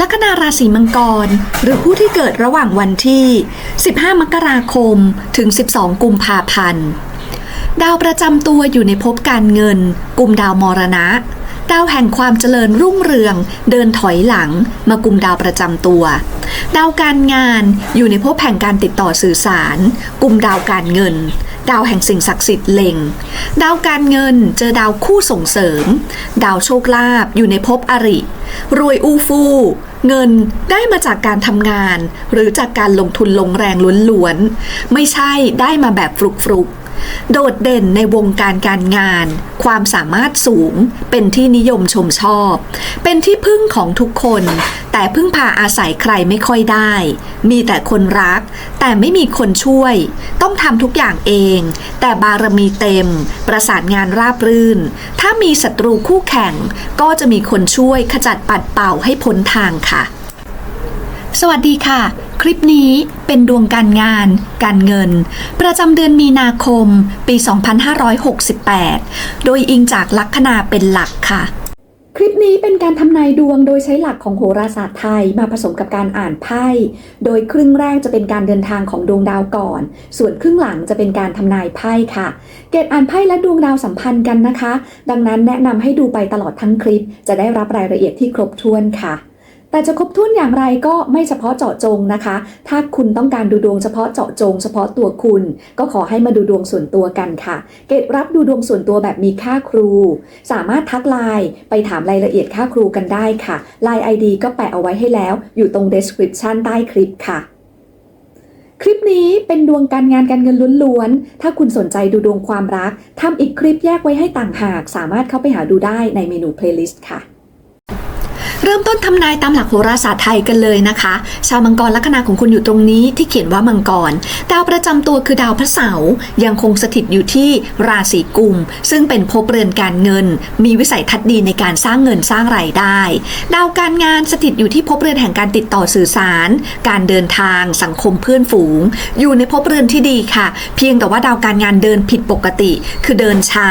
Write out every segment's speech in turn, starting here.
ลัคนาราศีมังกร หรือผู้ที่เกิดระหว่างวันที่ 15 มกราคม ถึง 12 กุมภาพันธ์ ดาวประจำตัวอยู่ในภพการเงิน กลุ่มดาวมรณะ ดาวแห่งความเจริญรุ่งเรือง เดินถอยหลัง มากลุ่มดาวประจำตัว ดาวการงานอยู่ในภพแห่งการติดต่อสื่อสาร กลุ่มดาวการเงิน ดาวแห่งสิ่งศักดิ์สิทธิ์เล็ง ดาวการเงินเจอดาวคู่ส่งเสริม ดาวโชคลาภอยู่ในภพอริ รวยอูฟู่เงินได้มาจากการทำงาน หรือจากการลงทุนลงแรงล้วนๆ ไม่ใช่ได้มาแบบฟลุกๆ โดดเด่นในวงการการงาน ความสามารถสูง เป็นที่นิยมชมชอบ เป็นที่พึ่งของทุกคน แต่พึ่งพาอาศัยใครไม่ค่อยได้ มีแต่คนรัก แต่ไม่มีคนช่วย ต้องทำทุกอย่างเอง แต่บารมีเต็ม ประสานงานราบรื่น ถ้ามีศัตรูคู่แข่ง ก็จะมีคนช่วยขจัดปัดเป่าให้พ้นทางค่ะ สวัสดีค่ะ คลิปนี้เป็นดวงการงาน การเงิน ประจำเดือนมีนาคม ปี 2568 โดยอิงจากลัคนาเป็นหลักค่ะ คลิปนี้เป็นการทำนายดวงโดยใช้หลักของโหราศาสตร์ไทยมาผสมกับการอ่านไพ่ โดยครึ่งแรกจะเป็นการเดินทางของดวงดาวก่อน ส่วนครึ่งหลังจะเป็นการทำนายไพ่ค่ะ เกตอ่านไพ่และดวงดาวสัมพันธ์กันนะคะ ดังนั้นแนะนำให้ดูไปตลอดทั้งคลิป จะได้รับรายละเอียดที่ครบถ้วนค่ะ แต่จะครบถ้วนอย่างไรก็ไม่เฉพาะเจาะจงนะคะ ถ้าคุณต้องการดูดวงเฉพาะเจาะจง เฉพาะตัวคุณ ก็ขอให้มาดูดวงส่วนตัวกันค่ะ เกตรับดูดวงส่วนตัวแบบมีค่าครู สามารถทักไลน์ไปถามรายละเอียดค่าครูกันได้ค่ะไลน์ ID ก็แปะเอาไว้ให้แล้ว อยู่ตรง description ใต้คลิปค่ะคลิปนี้เป็นดวงการงานการเงินล้วนๆ ถ้าคุณสนใจดูดวงความรัก ทำอีกคลิปแยกไว้ให้ต่างหาก สามารถเข้าไปหาดูได้ในเมนู playlist ค่ะ เริ่มต้นทำนายตามหลักโหราศาสตร์ไทยกันเลยนะคะ ชาวมังกรลัคนาของคุณอยู่ตรงนี้ที่เขียนว่ามังกร ดาวประจำตัวคือดาวพระเสาร์ยังคงสถิตอยู่ที่ราศีกุม ซึ่งเป็นภพเรือนการเงิน มีวิสัยทัศน์ดีในการสร้างเงินสร้างรายได้ ดาวการงานสถิตอยู่ที่ภพเรือนแห่งการติดต่อสื่อสาร การเดินทางสังคมเพื่อนฝูง อยู่ในภพเรือนที่ดีค่ะ เพียงแต่ว่าดาวการงานเดินผิดปกติ คือเดินช้า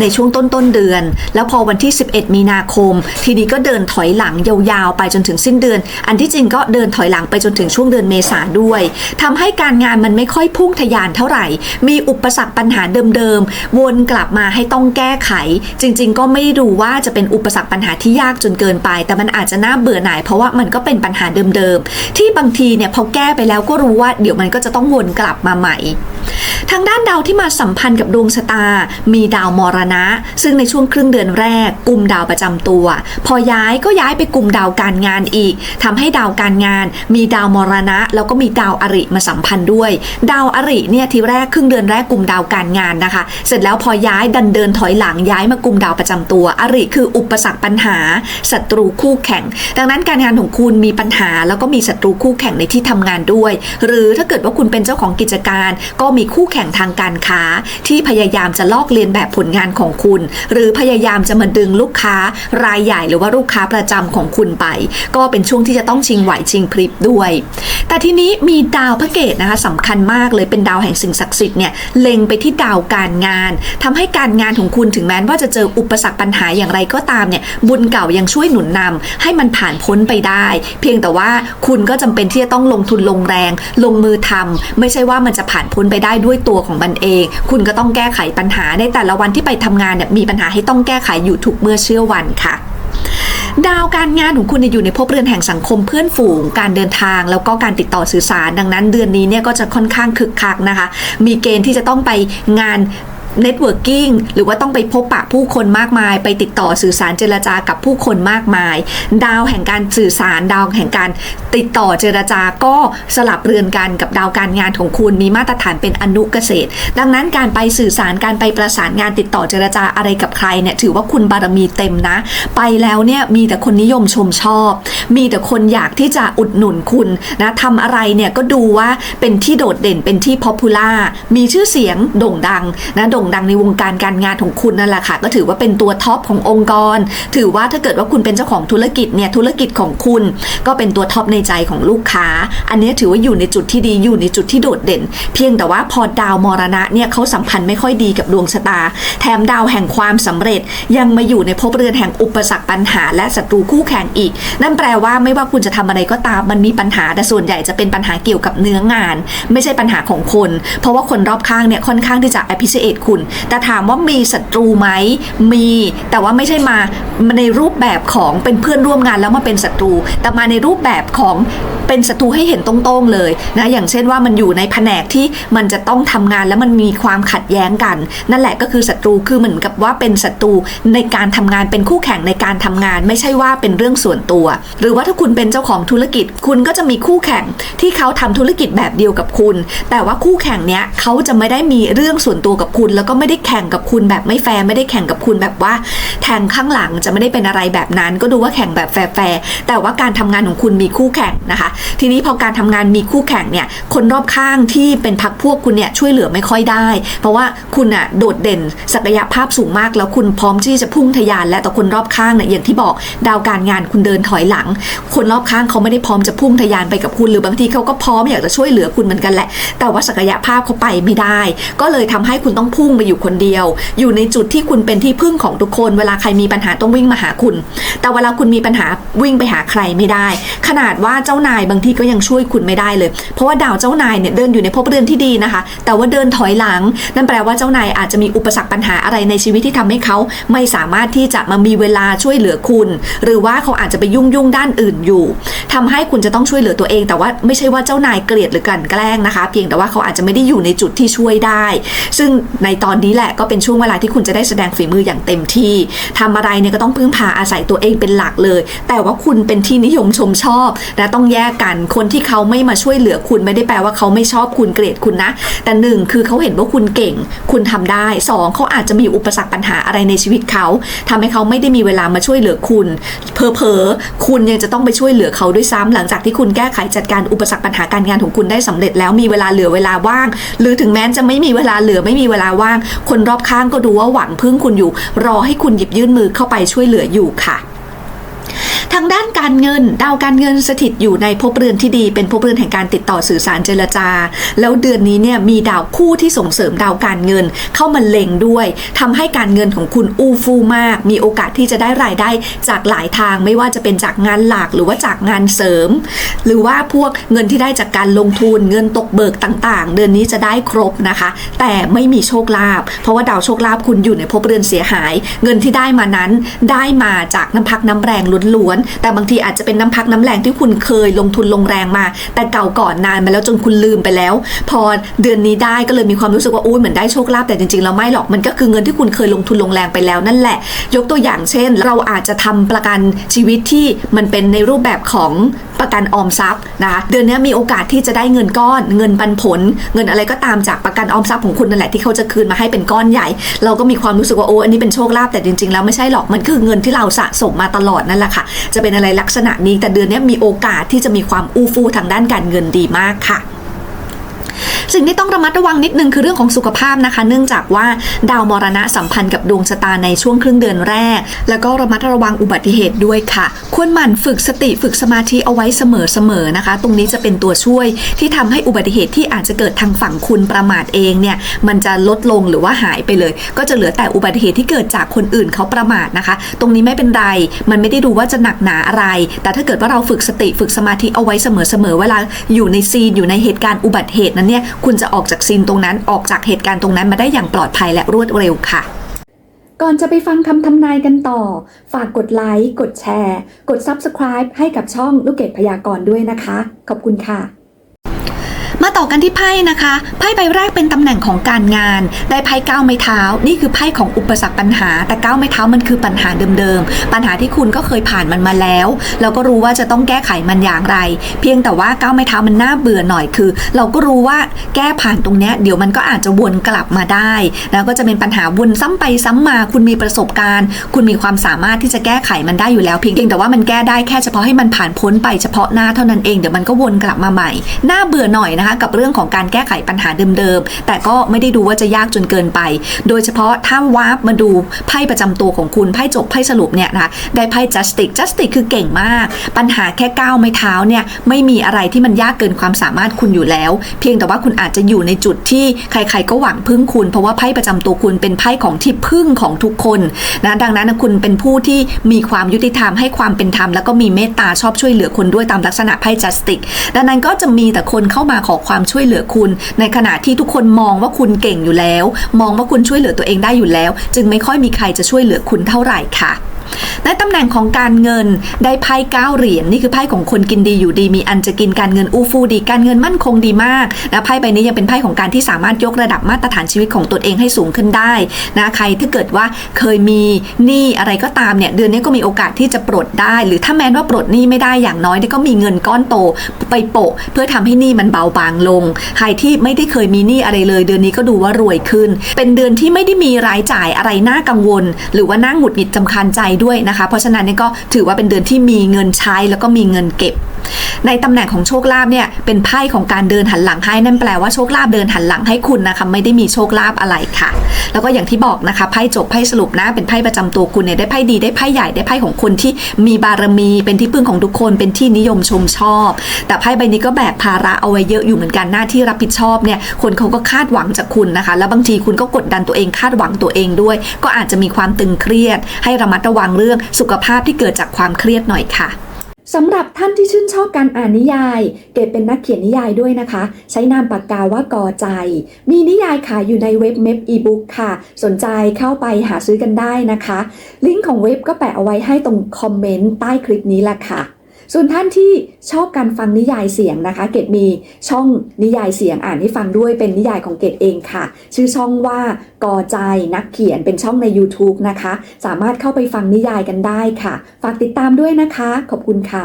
ในช่วงต้นต้นเดือน แล้วพอวันที่ 11 มีนาคม ทีนี้ก็เดินถอยหลังยาวๆ ไปจนถึงสิ้นเดือน อันที่จริงก็เดินถอยหลังไปจนถึงช่วงเดือนเมษาด้วยทำให้การงานมันไม่ค่อยพุ่งทะยานเท่าไหร่ มีอุปสรรคปัญหาเดิมๆ วนกลับมาให้ต้องแก้ไข จริง ๆ ก็ไม่รู้ว่าจะเป็นอุปสรรคปัญหาที่ยากจนเกินไป แต่มันอาจจะน่าเบื่อหน่ายเพราะว่ามันก็เป็นปัญหาเดิมๆ ที่บางทีเนี่ยพอแก้ไปแล้วก็รู้ว่าเดี๋ยวมันก็จะต้องวนกลับมาใหม่ทางด้านดาวที่มาสัมพันธ์กับดวงชะตา มีดาวมรณะ ซึ่งในช่วงครึ่งเดือนแรกกลุ่มดาวประจำตัว พอย้ายก็ย้ายไปกลุ่มดาวการงานอีกทำให้ดาวการงาน มีดาวมรณะ แล้วก็มีดาวอริมาสัมพันธ์ด้วย ดาวอริเนี่ยทีแรกครึ่งเดือนแรกกลุ่มดาวการงานนะคะ เสร็จแล้วพอย้ายดันเดินถอยหลังย้ายมากลุ่มดาวประจำตัว อริคืออุปสรรคปัญหาศัตรูคู่แข่ง ดังนั้นการงานของคุณมีปัญหา แล้วก็มีศัตรูคู่แข่งในที่ทำงานด้วย หรือถ้าเกิดว่าคุณเป็นเจ้าของกิจการก็มีคู่แข่งทางการค้า ที่พยายามจะลอกเลียนแบบผลงานของคุณ หรือพยายามจะมาดึงลูกค้ารายใหญ่หรือว่าลูกค้าประจำของคุณไป ก็เป็นช่วงที่จะต้องชิงไหวชิงพริบด้วย แต่ทีนี้มีดาวพระเกตนะคะสำคัญมากเลยเป็นดาวแห่งสิ่งศักดิ์สิทธิ์เนี่ยเล็งไปที่ดาวการงานทำให้การงานของคุณถึงแม้ว่าจะเจออุปสรรคปัญหาอย่างไรก็ตามเนี่ยบุญเก่ายังช่วยหนุนนำให้มันผ่านพ้นไปได้ เพียงแต่ว่าคุณก็จำเป็นที่จะต้องลงทุนลงแรง ลงมือทำไม่ใช่ว่ามันจะผ่านพ้นไปได้ด้วยตัวของมันเอง คุณก็ต้องแก้ไขปัญหาในแต่ละวันที่ไปทำงานเนี่ยมีปัญหาให้ต้องแก้ไขอยู่ทุกเมื่อเชื่อวันค่ะดาวการงานของคุณอยู่ในภพเรือนแห่งสังคมเพื่อนฝูง การเดินทางแล้วก็การติดต่อสื่อสาร ดังนั้นเดือนนี้เนี่ยก็จะค่อนข้างคึกคักนะคะ มีเกณฑ์ที่จะต้องไปงาน เน็ตเวิร์กิ่งหรือว่าต้องไปพบปะผู้คนมากมาย ไปติดต่อสื่อสารเจรจากับผู้คนมากมาย ดาวแห่งการสื่อสารดาวแห่งการติดต่อเจรจาก็สลับเรือนกันกับดาวการงานของคุณมีมาตรฐานเป็นอนุเกษตร ดังนั้นการไปสื่อสารการไปประสานงานติดต่อเจรจาอะไรกับใครเนี่ยถือว่าคุณบารมีเต็มนะ ไปแล้วเนี่ยมีแต่คนนิยมชมชอบ มีแต่คนอยากที่จะอุดหนุนคุณนะทำอะไรเนี่ยก็ดูว่าเป็นที่โดดเด่นเป็นที่พ o p ปูล่ามีชื่อเสียงโด่งดังนะโด่งด่งดังในวงการการงานของคุณนั่นแหละค่ะ ก็ถือว่าเป็นตัวท็อปขององค์กร ถือว่าถ้าเกิดว่าคุณเป็นเจ้าของธุรกิจเนี่ยธุรกิจของคุณ ก็เป็นตัวท็อปในใจของลูกค้า อันนี้ถือว่าอยู่ในจุดที่ดีอยู่ในจุดที่โดดเด่น เพียงแต่ว่าพอดาวมรณะเนี่ยเขาสัมพันธ์ไม่ค่อยดีกับดวงชะตา แถมดาวแห่งความสำเร็จยังมาอยู่ในภพเรือนแห่งอุปสรรคปัญหา และศัตรูคู่แข่งอีก นั่นแปลว่าไม่ว่าคุณจะทำอะไรก็ตามมันมีปัญหาแต่ส่วนใหญ่จะเป็นปัญหาเกี่ยวกับเนื้องาน ไม่ใช่ปัญหาของคน เพราะว่าคนรอบข้างเนี่ยค่อนข้างที่จะ appreciate คุณแต่ถามว่ามีศัตรูไหมมีแต่ว่าไม่ใช่มาในรูปแบบของเป็นเพื่อนร่วมงานแล้วมาเป็นศัตรู แต่มาในรูปแบบของเป็นศัตรูให้เห็นตรงๆเลยนะอย่างเช่นว่ามันอยู่ในแผนกที่มันจะต้องทำงานแล้วมันมีความขัดแย้งกัน นั่นแหละก็คือศัตรูคือเหมือนกับว่าเป็นศัตรูในการทำงานเป็นคู่แข่งในการทำงาน ไม่ใช่ว่าเป็นเรื่องส่วนตัว หรือว่าถ้าคุณเป็นเจ้าของธุรกิจ คุณก็จะมีคู่แข่งที่เขาทำธุรกิจแบบเดียวกับคุณ แต่ว่าคู่แข่งเนี้ยเขาจะไม่ได้มีเรื่องส่วนตัวกับคุณแล้วก็ไม่ได้แข่งกับคุณแบบไม่แฟร์ไม่ได้แข่งกับคุณแบบว่าแทงข้างหลังจะไม่ได้เป็นอะไรแบบนั้น ก็ดูว่าแข่งแบบแฟร์แต่ว่าการทำงานของคุณมีคู่แข่งนะคะ ทีนี้พอการทำงานมีคู่แข่งเนี่ยคนรอบข้างที่เป็นพักพวกคุณเนี่ยช่วยเหลือไม่ค่อยได้ เพราะว่าคุณอะโดดเด่นศักยภาพสูงมาก แล้วคุณพร้อมที่จะพุ่งทะยานและต่อคนรอบข้างเนี่ยอย่างที่บอกดาวการงานคุณเดินถอยหลัง คนรอบข้างเขาไม่ได้พร้อมจะพุ่งทะยานไปกับคุณหรือบางทีเขาก็พร้อมอยากจะช่วยเหลือคุณเหมือนกันแหละ แต่ว่าศักยภาพเขาไปไม่ได้ ก็เลยทำให้คุณต้องพุ่งไปอยู่คนเดียว อยู่ในจุดที่คุณเป็นที่พึ่งของทุกคน เวลาใครมีปัญหาต้องวิ่งมาหาคุณ แต่เวลาคุณมีปัญหาวิ่งไปหาใครไม่ได้ ขนาดว่าเจ้านายบางทีก็ยังช่วยคุณไม่ได้เลย เพราะว่าดาวเจ้านายเนี่ยเดินอยู่ในภพเรือนที่ดีนะคะ แต่ว่าเดินถอยหลัง นั่นแปลว่าเจ้านายอาจจะมีอุปสรรคปัญหาอะไรในชีวิตที่ทำให้เขาไม่สามารถที่จะมามีเวลาช่วยเหลือคุณ หรือว่าเขาอาจจะไปยุ่งยุ่งด้านอื่นอยู่ทำให้คุณจะต้องช่วยเหลือตัวเอง แต่ว่าไม่ใช่ว่าเจ้านายเกลียดหรือกลั่นแกล้งนะคะ เพียงแต่ว่าเขาอาจจะไม่ได้อยู่ในจุดที่ช่วยได้ ซึ่งในตอนนี้แหละก็เป็นช่วงเวลาที่คุณจะได้แสดงฝีมืออย่างเต็มที่ทำอะไรเนี่ยก็ต้องพึ่งพาอาศัยตัวเองเป็นหลักเลย แต่ว่าคุณเป็นที่นิยมชมชอบและต้องแยกกันคนที่เขาไม่มาช่วยเหลือคุณไม่ได้แปลว่าเขาไม่ชอบคุณเกลียดคุณนะ แต่หนึ่งคือเขาเห็นว่าคุณเก่ง คุณทำได้สองเขาอาจจะมีอุปสรรคปัญหาอะไรในชีวิตเขาทำให้เขาไม่ได้มีเวลามาช่วยเหลือคุณเพอเพอคุณยังจะต้องไปช่วยเหลือเขาด้วยซ้ำหลังจากที่คุณแก้ไขจัดการอุปสรรคปัญหาการงานของคุณได้สำเร็จแล้วมีเวลาเหลือเวลาว่าง หรือถึงแม้จะไม่มีเวลาเหลือไม่มีเวลาว่าง คนรอบข้างก็ดูว่าหวังพึ่งคุณอยู่ รอให้คุณหยิบยื่นมือเข้าไปช่วยเหลืออยู่ค่ะ ทางด้านการเงิน ดาวการเงินสถิตอยู่ในภพเรือนที่ดีเป็นภพเรือนแห่งการติดต่อสื่อสารเจรจา แล้วเดือนนี้เนี่ยมีดาวคู่ที่ส่งเสริมดาวการเงินเข้ามาเล็งด้วยทำให้การเงินของคุณอู้ฟู่มาก มีโอกาสที่จะได้รายได้จากหลายทางไม่ว่าจะเป็นจากงานหลักหรือว่าจากงานเสริม หรือว่าพวกเงินที่ได้จากการลงทุนเงินตกเบิกต่างๆ เดือนนี้จะได้ครบนะคะ แต่ไม่มีโชคลาภเพราะว่าดาวโชคลาภคุณอยู่ในภพเรือนเสียหาย เงินที่ได้มานั้นได้มาจากน้ำพักน้ำแรงล้วนแต่บางทีอาจจะเป็นน้ำพักน้ำแรงที่คุณเคยลงทุนลงแรงมา แต่เก่าก่อนนานมาแล้วจนคุณลืมไปแล้ว พอเดือนนี้ได้ก็เลยมีความรู้สึกว่าอุ้ยเหมือนได้โชคลาภแต่จริงๆแล้วไม่หรอกมันก็คือเงินที่คุณเคยลงทุนลงแรงไปแล้วนั่นแหละ ยกตัวอย่างเช่น เราอาจจะทำประกันชีวิตที่มันเป็นในรูปแบบของ ประกันออมทรัพย์นะคะเดือนนี้มีโอกาสที่จะได้เงินก้อน เงินปันผล เงินอะไรก็ตามจากประกันออมทรัพย์ของคุณนั่นแหละที่เขาจะคืนมาให้เป็นก้อนใหญ่ เราก็มีความรู้สึกว่าโอ้อันนี้เป็นโชคลาภแต่จริงๆแล้วไม่ใช่หรอกมันคือเงินที่เราสะสมมาตลอดนั่นแหละค่ะจะเป็นอะไรลักษณะนี้แต่เดือนนี้มีโอกาสที่จะมีความอู้ฟู่ทางด้านการเงินดีมากค่ะ สิ่งที่ต้องระมัดระวังนิดนึงคือเรื่องของสุขภาพนะคะ เนื่องจากว่าดาวมรณะสัมพันธ์กับดวงชะตาในช่วงครึ่งเดือนแรก แล้วก็ระมัดระวังอุบัติเหตุด้วยค่ะ ควรหมั่นฝึกสติฝึกสมาธิเอาไว้เสมอๆนะคะ ตรงนี้จะเป็นตัวช่วยที่ทำให้อุบัติเหตุที่อาจจะเกิดทางฝั่งคุณประมาทเองเนี่ยมันจะลดลงหรือว่าหายไปเลย ก็จะเหลือแต่อุบัติเหตุที่เกิดจากคนอื่นเขาประมาทนะคะ ตรงนี้ไม่เป็นไร มันไม่ได้ดูว่าจะหนักหนาอะไร แต่ถ้าเกิดว่าเราฝึกสติฝึกสมาธิเอาไว้เสมอๆเวลาอยู่ในซีนอยู่ในเหตุการณ์อุบัติเหตุนั้นเนี่ยคุณจะออกจากซีนตรงนั้นออกจากเหตุการณ์ตรงนั้นมาได้อย่างปลอดภัยและรวดเร็วค่ะก่อนจะไปฟังคำทำนายกันต่อ ฝากกดไลค์ กดแชร์ กด Subscribe ให้กับช่องลูกเกดพยากรณ์ด้วยนะคะ ขอบคุณค่ะ ต่อกันที่ไพ่นะคะ ไพ่ใบแรกเป็นตำแหน่งของการงาน ได้ไพ่ก้าวไม้เท้า นี่คือไพ่ของอุปสรรคปัญหา แต่ก้าวไม้เท้ามันคือปัญหาเดิมๆ ปัญหาที่คุณก็เคยผ่านมันมาแล้ว แล้วก็รู้ว่าจะต้องแก้ไขมันอย่างไร เพียงแต่ว่าก้าวไม้เท้ามันน่าเบื่อหน่อยคือ เราก็รู้ว่าแก้ผ่านตรงเนี้ยเดี๋ยวมันก็อาจจะวนกลับมาได้แล้วก็จะเป็นปัญหาวนซ้ำไปซ้ำมา คุณมีประสบการณ์ คุณมีความสามารถที่จะแก้ไขมันได้อยู่แล้ว เพียงแต่ว่ามันแก้ได้แค่เฉพาะให้มันผ่านพ้นไปเฉพาะหน้าเท่านั้นเองเดี๋ยวมันก็วนกลับมาใหม่น่าเบื่อหน่อยนะคะกับเรื่องของการแก้ไขปัญหาเดิมๆ แต่ก็ไม่ได้ดูว่าจะยากจนเกินไป โดยเฉพาะถ้าวาร์ปมาดูไพ่ประจำตัวของคุณไพ่จบไพ่สรุปเนี่ยนะคะได้ไพ่ justice justice คือเก่งมาก ปัญหาแค่ก้าวไม่เท้าเนี่ยไม่มีอะไรที่มันยากเกินความสามารถคุณอยู่แล้ว เพียงแต่ว่าคุณอาจจะอยู่ในจุดที่ใครๆก็หวังพึ่งคุณ เพราะว่าไพ่ประจำตัวคุณเป็นไพ่ของที่พึ่งของทุกคนนะดังนั้นคุณเป็นผู้ที่มีความยุติธรรมให้ความเป็นธรรมแล้วก็มีเมตตาชอบช่วยเหลือคนด้วยตามลักษณะไพ่ justice ดังนั้นก็จะมีแต่คนเข้ามาขอความความช่วยเหลือคุณ ในขณะที่ทุกคนมองว่าคุณเก่งอยู่แล้ว มองว่าคุณช่วยเหลือตัวเองได้อยู่แล้ว จึงไม่ค่อยมีใครจะช่วยเหลือคุณเท่าไหร่ค่ะ ในตำแหน่งของการเงินได้ไพ่เก้าเหรียญนี่คือไพ่ของคนกินดีอยู่ดีมีอันจะกินการเงินอู้ฟู่ดีการเงินมั่นคงดีมากนะไพ่ใบนี้ยังเป็นไพ่ของการที่สามารถยกระดับมาตรฐานชีวิตของตนเองให้สูงขึ้นได้นะใครถ้าเกิดว่าเคยมีหนี้อะไรก็ตามเนี่ยเดือนนี้ก็มีโอกาสที่จะปลดได้ หรือถ้าแม้นว่าปลดหนี้ไม่ได้อย่างน้อยก็มีเงินก้อนโตไปโปะ เพื่อทำให้หนี้มันเบาบางลง ใครที่ไม่ได้เคยมีหนี้อะไรเลย เดือนนี้ก็ดูว่ารวยขึ้น เป็นเดือนที่ไม่ได้มีรายจ่ายอะไรน่ากังวล หรือว่าน่าหงุดหงิดจำคัญใจด้วยนะคะ เพราะฉะนั้นนี่ก็ถือว่าเป็นเดือนที่มีเงินใช้แล้วก็มีเงินเก็บ ในตำแหน่งของโชคลาภเนี่ยเป็นไพ่ของการเดินหันหลังให้นั่นแปลว่าโชคลาภเดินหันหลังให้คุณนะคะไม่ได้มีโชคลาภอะไรค่ะ แล้วก็อย่างที่บอกนะคะไพ่จบไพ่สรุปนะเป็นไพ่ประจำตัวคุณเนี่ยได้ไพ่ดีได้ไพ่ใหญ่ได้ไพ่ของคนที่มีบารมีเป็นที่พึ่งของทุกคนเป็นที่นิยมชมชอบ แต่ไพ่ใบนี้ก็แบกภาระเอาไว้เยอะอยู่เหมือนกันหน้าที่รับผิดชอบเนี่ยคนเขาก็คาดหวังจากคุณนะคะ แล้วบางทีคุณก็กดดันตัวเองคาดหวังตัวเองด้วย ก็อาจจะมีความตึงเครียดให้ระมัดระวังเรื่องสุขภาพที่เกิดจากความเครียดหน่อยค่ะสำหรับท่านที่ชื่นชอบการอ่านนิยาย เก็บเป็นนักเขียนนิยายด้วยนะคะ ใช้นามปากกาว่ากอใจ มีนิยายขายอยู่ในเว็บเม p อีบุ๊กค่ะ สนใจเข้าไปหาซื้อกันได้นะคะ ลิงก์ของเว็บก็แปะเอาไว้ให้ตรงคอมเมนต์ใต้คลิปนี้แหละค่ะ ส่วนท่านที่ชอบการฟังนิยายเสียงนะคะ เกดมีช่องนิยายเสียงอ่านให้ฟังด้วยเป็นนิยายของเกดเองค่ะ ชื่อช่องว่ากอใจนักเขียนเป็นช่องใน YouTube นะคะ สามารถเข้าไปฟังนิยายกันได้ค่ะ ฝากติดตามด้วยนะคะ ขอบคุณค่ะ